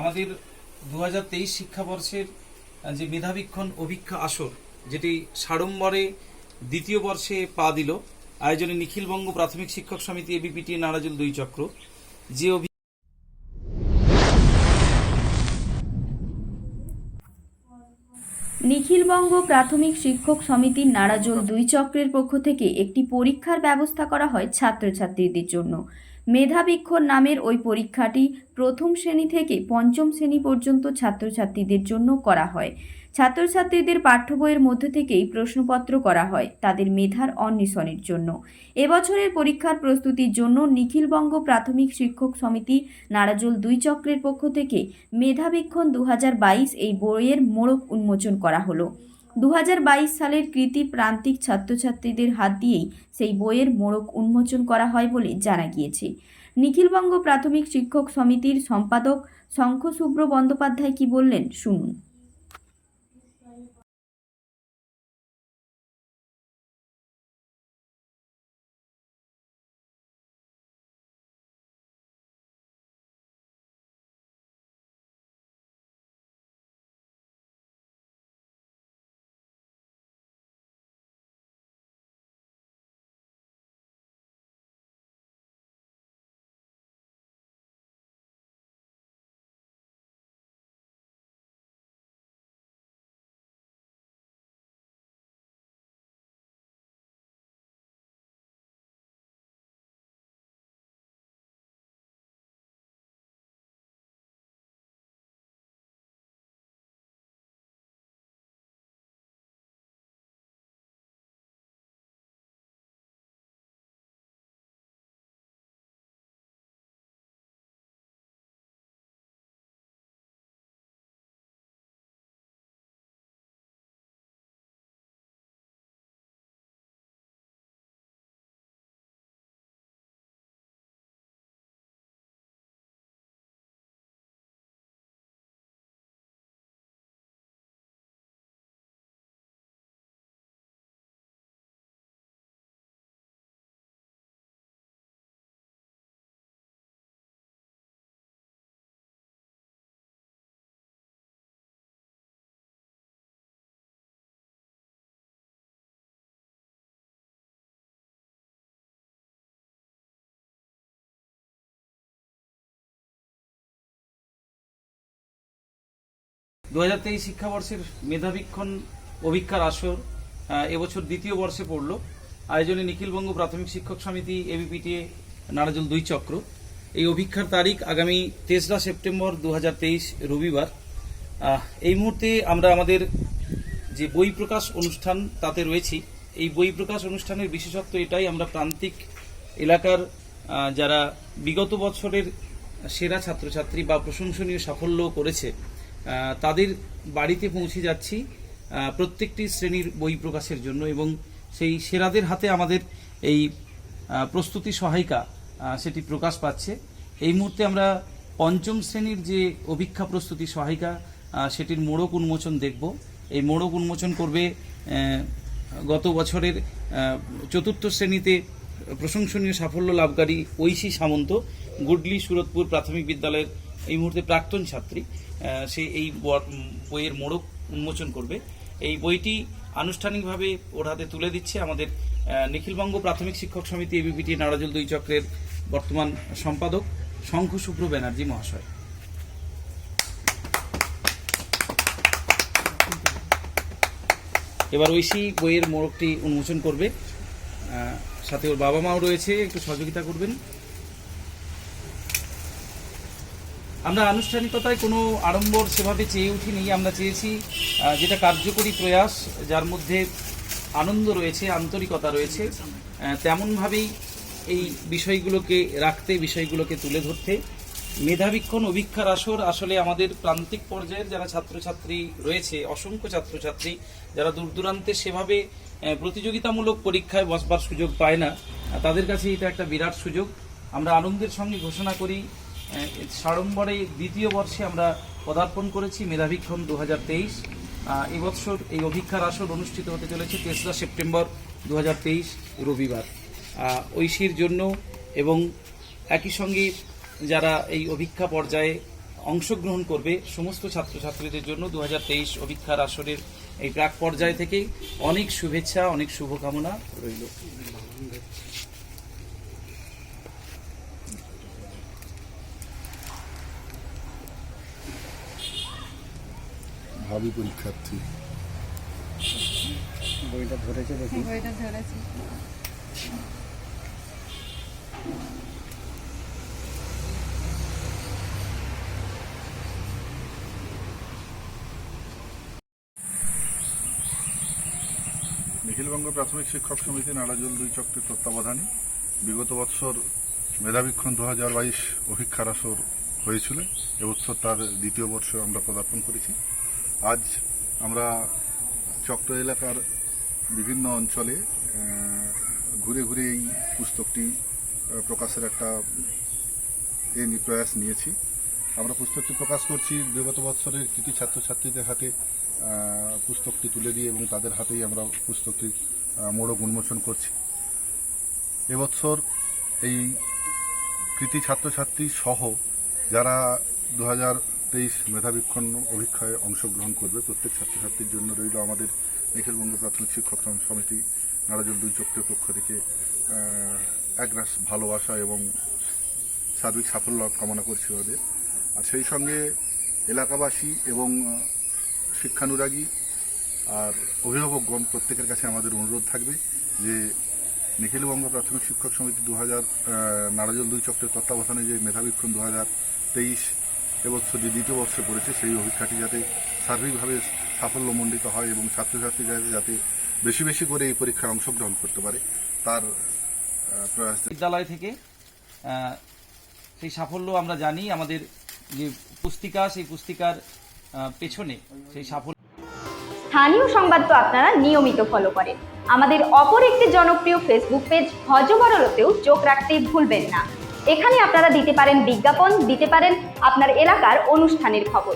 আমাদের দু হাজার তেইশ শিক্ষাবর্ষের যে মেধাবীক্ষণ অভিক্ষা আসর, যেটি সাড়ম্বরে দ্বিতীয় বর্ষে পা দিল, আয়োজনে নিখিলবঙ্গ প্রাথমিক শিক্ষক সমিতি এবিপিটি নারাজুল দুই চক্র। যে নিখিলবঙ্গ প্রাথমিক শিক্ষক সমিতির নারাজোল দুই চক্রের পক্ষ থেকে একটি পরীক্ষার ব্যবস্থা করা হয় ছাত্রছাত্রীদের জন্য। মেধাবীক্ষণ নামের ওই পরীক্ষাটি প্রথম শ্রেণি থেকে পঞ্চম শ্রেণি পর্যন্ত ছাত্রছাত্রীদের জন্য করা হয়। ছাত্রছাত্রীদের পাঠ্য বইয়ের মধ্যে থেকেই প্রশ্নপত্র করা হয় তাদের মেধার অন্বেষণের জন্য। এবছরের পরীক্ষার প্রস্তুতির জন্য নিখিলবঙ্গ প্রাথমিক শিক্ষক সমিতি নারাজল দুই চক্রের পক্ষ থেকে মেধাবীক্ষণ দু হাজার বাইশ এই বইয়ের মোড়ক উন্মোচন করা হলো। দু হাজার বাইশ সালের কৃতি প্রান্তিক ছাত্রছাত্রীদের হাত দিয়েই সেই বইয়ের মোড়ক উন্মোচন করা হয় বলে জানা গিয়েছে। নিখিলবঙ্গ প্রাথমিক শিক্ষক সমিতির সম্পাদক শঙ্খ শুভ্র বন্দ্যোপাধ্যায় কি বললেন শুনুন। দু হাজার তেইশ শিক্ষাবর্ষের মেধাবীক্ষণ অভিক্ষার আসর এবছর দ্বিতীয় বর্ষে পড়ল। আয়োজনে নিখিলবঙ্গ প্রাথমিক শিক্ষক সমিতি, এবিপিটিএ, নারাজল দুই চক্র। এই অভিক্ষার তারিখ আগামী তেসরা সেপ্টেম্বর দু হাজার তেইশ রবিবার। এই মুহূর্তে আমরা আমাদের যে বই প্রকাশ অনুষ্ঠান তাতে রয়েছি। এই বই প্রকাশ অনুষ্ঠানের বিশেষত্ব এটাই, আমরা প্রান্তিক এলাকার যারা বিগত বছরের সেরা ছাত্রছাত্রী বা প্রশংসনীয় সাফল্য করেছে তাদের বাড়িতে পৌঁছে যাচ্ছি প্রত্যেকটি শ্রেণির বই প্রকাশের জন্য এবং সেই সেরাদের হাতে আমাদের এই প্রস্তুতি সহায়িকা সেটি প্রকাশ পাচ্ছে। এই মুহূর্তে আমরা পঞ্চম শ্রেণির যে অভিক্ষা প্রস্তুতি সহায়িকা সেটির মোড়ক উন্মোচন দেখব। এই মোড়ক উন্মোচন করবে গত বছরের চতুর্থ শ্রেণীতে প্রশংসনীয় সাফল্য লাভকারী ঐশী সামন্ত, গুডলি সুরতপুর প্রাথমিক বিদ্যালয়ের এই মুহূর্তে প্রাক্তন ছাত্রী সে এই বইয়ের মোড়ক উন্মোচন করবে। এই বইটি আনুষ্ঠানিকভাবে ওর হাতে তুলে দিচ্ছে আমাদের নিখিলবঙ্গ প্রাথমিক শিক্ষক সমিতি এবিপিটি নারাজল দুই চক্রের বর্তমান সম্পাদক শঙ্খ শুভ্র ব্যানার্জি মহাশয়। এবার ঐশী বইয়ের মোড়কটি উন্মোচন করবে। সাথে ওর বাবা মাও রয়েছে, একটু সহযোগিতা করবেন। আমরা আনুষ্ঠানিকতায় কোনো আড়ম্বর সেভাবে চেয়ে উঠিনি। আমরা চেয়েছি যেটা কার্যকরী প্রয়াস, যার মধ্যে আনন্দ রয়েছে, আন্তরিকতা রয়েছে তেমনভাবেই এই বিষয়গুলোকে রাখতে, বিষয়গুলোকে তুলে ধরতে। মেধাবীক্ষণ, অভিক্ষার আসর আসলে আমাদের প্রান্তিক পর্যায়ের যারা ছাত্রছাত্রী রয়েছে, অসংখ্য ছাত্রছাত্রী, যারা দূর দূরান্তে সেভাবে প্রতিযোগিতামূলক পরীক্ষায় বসবার সুযোগ পায় না, তাদের কাছে এটা একটা বিরাট সুযোগ। আমরা আনন্দের সঙ্গে ঘোষণা করি সাড়ম্বরে দ্বিতীয় বর্ষে আমরা পদার্পণ করেছি, মেধাবীক্ষণ দু হাজার তেইশ। এবছর এই অভিক্ষার আসর অনুষ্ঠিত হতে চলেছে তেসরা সেপ্টেম্বর দু হাজার তেইশ, রবিবার। ঐশীর জন্য এবং একই সঙ্গে যারা এই অভিক্ষা পর্যায়ে অংশগ্রহণ করবে, সমস্ত ছাত্রছাত্রীদের জন্য দু হাজার তেইশ অভিক্ষার আসরের এই প্রাক পর্যায় থেকে অনেক শুভেচ্ছা, অনেক শুভকামনা রইল। ভাবি পরীক্ষার্থী বইটা ধরেছে দেখি। বইটা ধরেছি। নিখিলবঙ্গ প্রাথমিক শিক্ষক সমিতি নাড়াজল দুই চক্রের তত্ত্বাবধানে বিগত বৎসর মেধাবীক্ষণ দু হাজার বাইশ অভিক্ষার আসর হয়েছিল। এবছর তার দ্বিতীয় বর্ষ আমরা পদার্পণ করেছি। আজ আমরা চক্র এলাকার বিভিন্ন অঞ্চলে ঘুরে ঘুরে এই পুস্তকটি প্রকাশের একটা এ প্রয়াস নিয়েছি। আমরা পুস্তকটি প্রকাশ করছি বিগত বৎসরের কৃতি ছাত্রছাত্রীদের হাতে পুস্তকটি তুলে দিয়ে এবং তাদের হাতেই আমরা পুস্তকটি মোড়ক উন্মোচন করছি। এবছর এই কৃতি ছাত্রছাত্রী সহ যারা দু হাজার তেইশ মেধাবীক্ষণ অভিক্ষায় অংশগ্রহণ করবে। প্রত্যেক ছাত্রছাত্রীর জন্য রইল আমাদের নিখিলবঙ্গ প্রাথমিক শিক্ষক সমিতি, নারাজল দুই চক্রের পক্ষ থেকে একরাশ ভালোবাসা এবং সার্বিক সাফল্য কামনা করছি ওদের। আর সেই সঙ্গে এলাকাবাসী এবং শিক্ষানুরাগী আর অভিভাবকগণ প্রত্যেকের কাছে আমাদের অনুরোধ থাকবে যে নিখিলবঙ্গ প্রাথমিক শিক্ষক সমিতি দু হাজার নারাজল দুই চক্রের তত্ত্বাবধানে যে মেধাবীক্ষণ দু হাজার তেইশ এবছর যে দ্বিতীয় বর্ষে পড়েছে সেই অভিক্ষাটি যাতে সার্বিকভাবে সাফল্যমণ্ডিত হয় এবং ছাত্রছাত্রীরা যাতে বেশি বেশি করে এই পরীক্ষায় অংশগ্রহণ করতে পারে তার প্রয়াস বিদ্যালয় থেকে সেই সাফল্য আমরা জানি আমাদের যে পুস্তিকা সেই পুস্তিকার পেছনে সেই সাফল্য স্থানীয় সংবাদ তো আপনারা নিয়মিত ফলো করেন। আমাদের অপর একটি জনপ্রিয় ফেসবুক পেজ হজবরলতেও চোখ রাখতে ভুলবেন না। এখানে আপনারা দিতে পারেন বিজ্ঞাপন দিতে পারেন আপনার এলাকার অনুষ্ঠানের খবর।